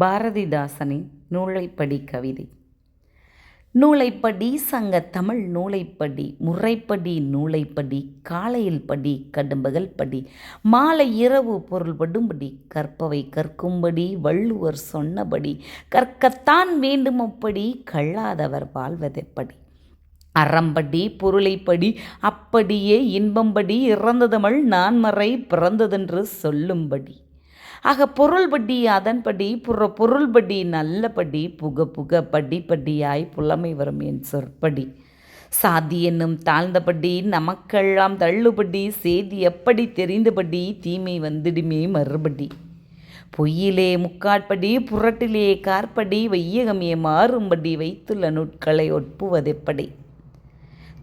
பாரதிதாசனின் நூலைப்படி கவிதை. நூலைப்படி சங்க தமிழ் நூலைப்படி முறைப்படி நூலைப்படி காலையில் படி கடும்பகல் படி மாலை இரவு பொருள்படும்படி கற்பவை கற்கும்படி வள்ளுவர் சொன்னபடி கற்கத்தான் வேண்டுமப்படி கள்ளாதவர் வாழ்வதெப்படி. அறம்படி பொருளைப்படி அப்படியே இன்பம்படி இறந்த தமிழ் நான்மறை பிறந்ததென்று சொல்லும்படி. ஆக பொருள்படி அதன்படி புற பொருள்படி நல்லபடி புக புக படி படியாய் புலமை வரும் என் சொற்படி. சாதி என்னும் தாழ்ந்தபடி நமக்கெல்லாம் தள்ளுபடி செய்தி எப்படி தெரிந்தபடி தீமை வந்துடுமே மறுபடி. பொய்யிலே முக்காட்படி புரட்டிலே கார்படி வையகமே மாறும்படி வைத்துள்ள நுட்களை ஒப்புவதெப்படி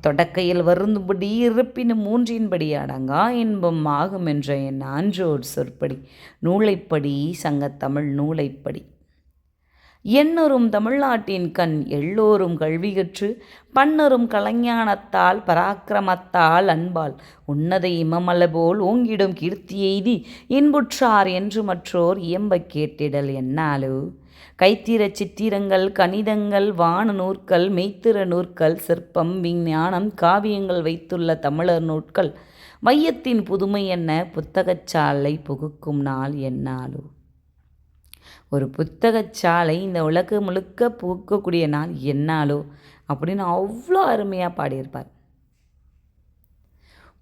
தொடக்கையில் வருந்தும்படி இருப்பினும் மூன்றின்படி அடங்கா இன்பம் ஆகும் என்ற என் ஆன்றோர் சொற்படி. நூலைப்படி சங்கத்தமிழ் நூலைப்படி. எண்ணொரும் தமிழ்நாட்டின் கண் எல்லோரும் கல்வி கற்று பன்னரும் கலைஞானத்தால் பராக்கிரமத்தால் அன்பால் உன்னத இமமல போல் ஓங்கிடும் கீர்த்தி எய்தி இன்புற்றார் என்று மற்றோர் இயம்பக் கேட்டிடல் என்னாலோ? கைத்திர சித்திரங்கள் கணிதங்கள் வான நூற்கள் மெய்த்திர நூற்கள் சிற்பம் விஞ்ஞானம் காவியங்கள் வைத்துள்ள தமிழர் நூற்கள் மையத்தின் புதுமை என்ன? புத்தகச்சாலை புகுக்கும் நாள் என்னாலோ? ஒரு புத்தகச்சாலை இந்த உலக முழுக்க புகுக்கக்கூடிய நாள் என்னாலோ? அப்படின்னு அவ்வளோ அருமையாக பாடியிருப்பார்.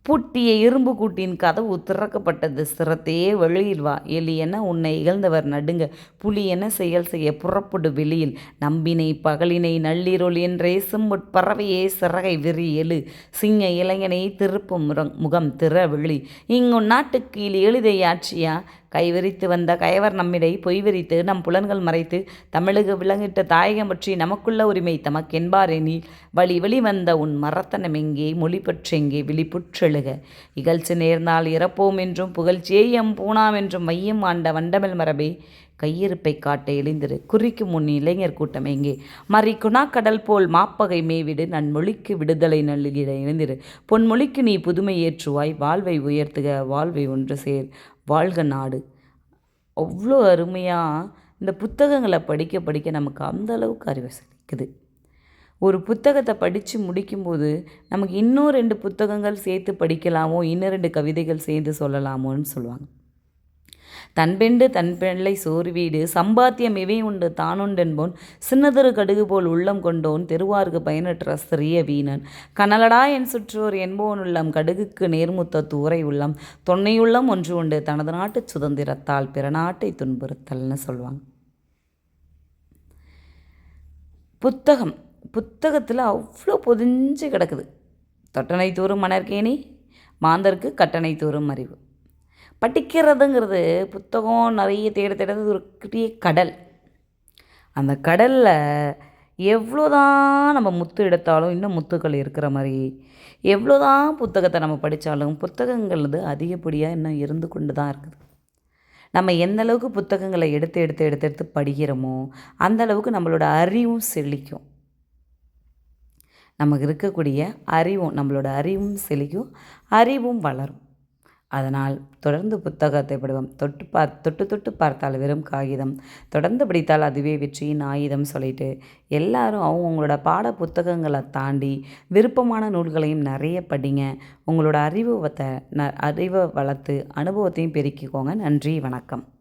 பூட்டிய இரும்பு கூட்டின் கதவு திறக்கப்பட்டது. சிரத்தையே வெளியில் வா. எலி என உன்னை இகழ்ந்தவர். நடுங்க. புலி என செயல் செய்ய புறப்படு வெளியில். நம்பினை பகலினை நள்ளிரொல் என்றே சிம்புட் பறவையே சிறகை விரி எழு. சிங்க இளைஞனை திருப்பும் முகம் திற வெளி. இங்கு நாட்டுக்கு எளிதை ஆட்சியா? கைவிரித்து வந்த கயவர் நம்மிடை பொய்விரித்து நம் புலன்கள் மறைத்து தமிழுக்கு விளங்கிட்ட தாயகம் பற்றி நமக்குள்ள உரிமை தமக்கென்பார் வழி வெளி வந்த உன் மரத்தனம் எங்கே? மொழி பற்றெங்கே விழிப்புற்றெழுக இகழ்ச்சி நேர்ந்தால் இறப்போம் என்றும் புகழ்ச்சியேயம் பூணாம் என்றும் மையம் ஆண்ட வண்டமல் மரபே. கையிருப்பை காட்ட எழுந்திரு. குறிக்கும் முன் இளைஞர் கூட்டம் எங்கே? மறி குணாக்கடல் போல் மாப்பகை மேவிடு. நன்மொழிக்கு விடுதலை நல்லிட எழுந்திரு. பொன்மொழிக்கு நீ புதுமை ஏற்றுவாய். வாழ்வை உயர்த்துக. வாழ்வை ஒன்று சேர். வாழ்க நாடு. அவ்வளோ அருமையாக இந்த புத்தகங்களை படிக்க படிக்க நமக்கு அந்த அளவுக்கு அறிவு செலுக்குது. ஒரு புத்தகத்தை படித்து முடிக்கும்போது நமக்கு இன்னும் ரெண்டு புத்தகங்கள் சேர்த்து படிக்கலாமோ? இன்னும் ரெண்டு கவிதைகள் சேர்ந்து சொல்லலாமோன்னு சொல்லுவாங்க. தன்பெண்டு தன் பிள்ளை சோறு வீடு சம்பாத்தியம் இவை உண்டு தானுண்டென்போன் சின்னதொரு கடுகு போல் உள்ளம் கொண்டோன் தெருவார்க்கு பயனற்ற சிறிய வீணன். கனலடா என் சுற்றோர் என்போன் உள்ளம் கடுகுக்கு நேர்முத்த தூரை உள்ளம். தொன்னையுள்ளம் ஒன்று உண்டு தனது நாட்டு சுதந்திரத்தால் பிற நாட்டை துன்புறுத்தல்னு சொல்லுவாங்க புத்தகம். புத்தகத்தில் அவ்வளோ பொதிஞ்சு கிடக்குது. தொட்டனை தூரும் மணற்கேணி மாந்தருக்கு கட்டணை தூரும் அறிவு. படிக்கிறதுங்கிறது புத்தகம் நிறைய தேட தேடுறது ஒரு பெரிய கடல். அந்த கடலில் எவ்வளோ தான் நம்ம முத்து எடுத்தாலும் இன்னும் முத்துக்கள் இருக்கிற மாதிரி எவ்வளோ தான் புத்தகத்தை நம்ம படித்தாலும் புத்தகங்கள் வந்து அதிகப்படியாக இன்னும் இருந்து கொண்டு தான் இருக்குது. நம்ம எந்த அளவுக்கு புத்தகங்களை எடுத்து எடுத்து எடுத்து எடுத்து படிக்கிறோமோ அந்த அளவுக்கு நம்மளோட அறிவும் செழிக்கும். நமக்கு இருக்கக்கூடிய அறிவும் நம்மளோட அறிவும் செழிக்கும் அறிவும் வளரும். அதனால் தொடர்ந்து புத்தகத்தை படுவோம் தொட்டு பார் தொட்டு தொட்டு பார்த்தால் வெறும் காகிதம். தொடர்ந்து படித்தால் அதுவே வெற்றியின் ஆயுதம் சொல்லிட்டு எல்லாரும் அவங்களோட பாட புத்தகங்களை தாண்டி விருப்பமான நூல்களையும் நிறைய படிங்க. உங்களோட அறிவுவத்தை ந அறிவை வளர்த்து அனுபவத்தையும் பெருக்கிக்கோங்க. நன்றி வணக்கம்.